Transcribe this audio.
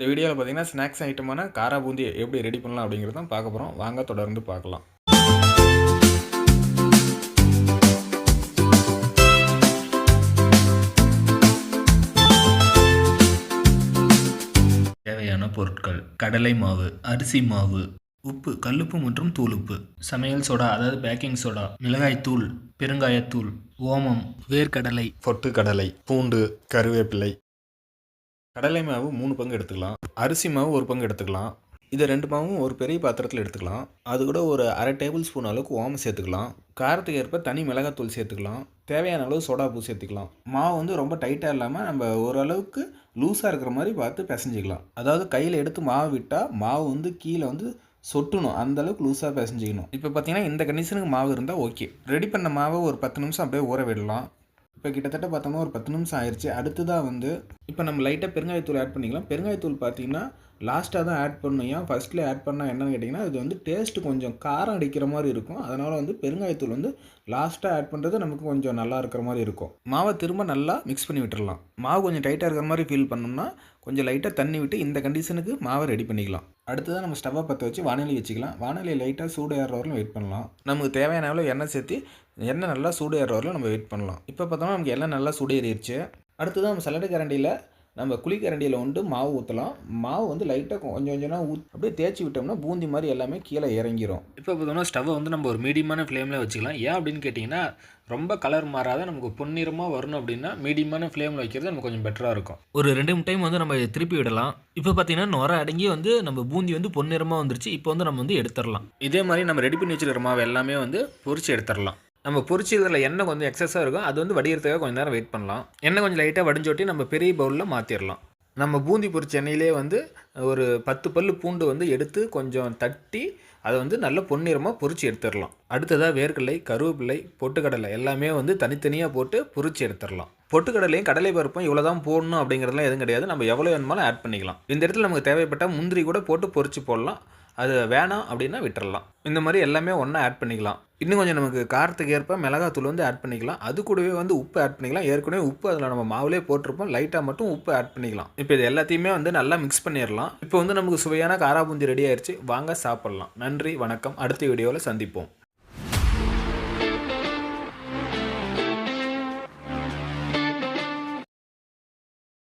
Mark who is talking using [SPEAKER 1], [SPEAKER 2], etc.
[SPEAKER 1] இந்த வீடியோவில் பார்த்தீங்கன்னா ஸ்நாக்ஸ் ஐட்டமான காரா பூந்தி எப்படி ரெடி பண்ணலாம் அப்படிங்கிறது தான் பார்க்க போகிறோம் வாங்க தொடர்ந்து பார்க்கலாம்.
[SPEAKER 2] தேவையான பொருட்கள் கடலை மாவு அரிசி மாவு உப்பு கல்லுப்பு மற்றும் தூளுப்பு. சமையல் சோடா அதாவது பேக்கிங் சோடா மிளகாய் தூள் பெருங்காயத்தூள் ஓமம் வேர்க்கடலை
[SPEAKER 1] பொட்டுக்கடலை பூண்டு கருவேப்பிலை கடலை மாவு மூணு பங்கு எடுத்துக்கலாம். அரிசி மாவு ஒரு பங்கு எடுத்துக்கலாம். இதை ரெண்டு மாவும் ஒரு பெரிய பாத்திரத்தில் எடுத்துக்கலாம். அது கூட ஒரு அரை டேபிள் ஸ்பூன் அளவுக்கு ஓமம் சேர்த்துக்கலாம். காரத்துக்கு ஏற்ப தனி மிளகாத்தூள் சேர்த்துக்கலாம். தேவையான அளவு சோடா பூ சேர்த்துக்கலாம். மாவு வந்து ரொம்ப டைட்டாக இல்லாமல் நம்ம ஓரளவுக்கு லூஸாக இருக்கிற மாதிரி பார்த்து பிசைஞ்சிக்கலாம். அதாவது கையில் எடுத்து மாவு விட்டால் மாவு வந்து கீழே வந்து சொட்டணும். அந்தளவுக்கு லூஸாக பிசைஞ்சிக்கணும். இப்போ பார்த்தீங்கன்னா இந்த கண்டிஷனுக்கு மாவு இருந்தால் ஓகே ரெடி பண்ண மாவை ஒரு பத்து நிமிஷம் அப்படியே ஊற விடலாம். இப்போ கிட்டத்தட்ட பார்த்தோம்னா ஒரு பத்து நிமிஷம் ஆயிடுச்சு அடுத்ததாக வந்து இப்போ நம்ம லைட்டாக பெருங்காயத்தூள் ஆட் பண்ணிக்கலாம். பெருங்காயத்தூள் பார்த்தீங்கன்னா லாஸ்ட்டாக தான் ஆட் பண்ணணும். ஏன்? ஃபஸ்ட்டில் ஆட் பண்ணால் என்னென்னு கேட்டிங்கன்னா இது வந்து டேஸ்ட்டு கொஞ்சம் காரம் அடிக்கிற மாதிரி இருக்கும். அதனால் வந்து பெருங்காயத்தூள் வந்து லாஸ்ட்டாக ஆட் பண்ணுறது நமக்கு கொஞ்சம் நல்லா இருக்கிற மாதிரி இருக்கும். மாவை திரும்ப நல்லா மிக்ஸ் பண்ணி விட்டுடலாம் மாவு கொஞ்சம் டைட்டாக இருக்கிற மாதிரி ஃபீல் பண்ணோம்னா கொஞ்சம் லைட்டாக தண்ணி விட்டு இந்த கண்டிஷனுக்கு மாவை ரெடி பண்ணிக்கலாம். அடுத்ததாக நம்ம ஸ்டவ்வை பற்ற வச்சு வானொலி வச்சுக்கலாம். வானொலி லைட்டாக சூடு ஏறுற வரலும் வெயிட் பண்ணலாம். நமக்கு தேவையான அளவு எண்ணெய் சேர்த்து எண்ணெய் நல்லா சூடு ஏறுற வரலும் நம்ம வெயிட் பண்ணலாம். இப்போ பார்த்தோம்னா நமக்கு எண்ணெய் நல்லா சூடு ஏறிடுச்சு அடுத்ததாக நம்ம சல்லடை கரண்டியில் நம்ம குழிக்கரண்டியில் வந்து மாவு ஊற்றலாம் மாவு வந்து லைட்டாக கொஞ்சம் கொஞ்சமாக ஊத் அப்படியே தேய்ச்சி விட்டோம்னா பூந்தி மாதிரி எல்லாமே கீழே இறங்கிரும்.
[SPEAKER 2] இப்போ பார்த்தோம்னா ஸ்டவ்வை வந்து நம்ம ஒரு மீடியமான ஃப்ளேமில் வச்சுக்கலாம். ஏன் அப்படின்னு கேட்டிங்கன்னா ரொம்ப கலர் மாறாத நமக்கு பொன்னிறமாக வரணும் அப்படின்னா மீடியமான ஃப்ளேமில் வைக்கிறது நமக்கு கொஞ்சம் பெட்டராக இருக்கும். ஒரு ரெண்டு மூணு டைம் வந்து நம்ம திருப்பி விடலாம். இப்போ பார்த்தீங்கன்னா நுர அடங்கி வந்து நம்ம பூந்தி வந்து பொன்னிறமாக வந்துருச்சு. இப்போ வந்து நம்ம வந்து எடுத்துடலாம். இதே மாதிரி நம்ம ரெடி பண்ணி வச்சுருக்கிற மாவு எல்லாமே வந்து பொரிச்சு எடுத்துடலாம். நம்ம பொரிச்சதில் எண்ணெய் கொஞ்சம் எக்ஸஸாக இருக்கும் அது வந்து வடிகிறதுக்காக கொஞ்சம் நேரம் வெயிட் பண்ணலாம். எண்ணெய் கொஞ்சம் லைட்டாக வடிஞ்சோட்டி நம்ம பெரிய பவுலில் மாற்றிடலாம் நம்ம பூந்தி பொரிச்ச எண்ணெயிலே வந்து ஒரு பத்து பல் பூண்டு வந்து எடுத்து கொஞ்சம் தட்டி அதை வந்து நல்ல பொன்னிறமாக பொரிச்சு எடுத்துடலாம். அடுத்ததாக வேர்க்கடலை கருவேப்பிலை பொட்டுக்கடலை எல்லாமே வந்து தனித்தனியாக போட்டு பொரிச்சு எடுத்துடலாம். பொட்டுக்கடலையும் கடலை பருப்பும் இவ்வளோ தான் போடணும் அப்படிங்கிறதுலாம் எதுவும் கிடையாது. நம்ம எவ்வளோ வேணுமாலும் ஆட் பண்ணிக்கலாம். இந்த இடத்துல நமக்கு தேவைப்பட்ட முந்திரி கூட போட்டு பொரிச்சு போடலாம். அது வேணாம் அப்படின்னா விட்டுறலாம். இந்த மாதிரி எல்லாமே ஒன்றா ஆட் பண்ணிக்கலாம். இன்னும் கொஞ்சம் நமக்கு காரத்துக்கு ஏற்ப மிளகாத்தூள் வந்து ஆட் பண்ணிக்கலாம். அது கூடவே வந்து உப்பு ஆட் பண்ணிக்கலாம். ஏற்கனவே உப்பு அதில் நம்ம மாவுலேயே போட்டிருப்போம். லைட்டாக மட்டும் உப்பு ஆட் பண்ணிக்கலாம். இப்போ இது எல்லாத்தையுமே வந்து நல்லா மிக்ஸ் பண்ணிடலாம். இப்போ வந்து நமக்கு சுவையான காராபூந்தி ரெடி ஆயிடுச்சு வாங்க சாப்பிட்லாம். நன்றி வணக்கம். அடுத்த வீடியோவில் சந்திப்போம்.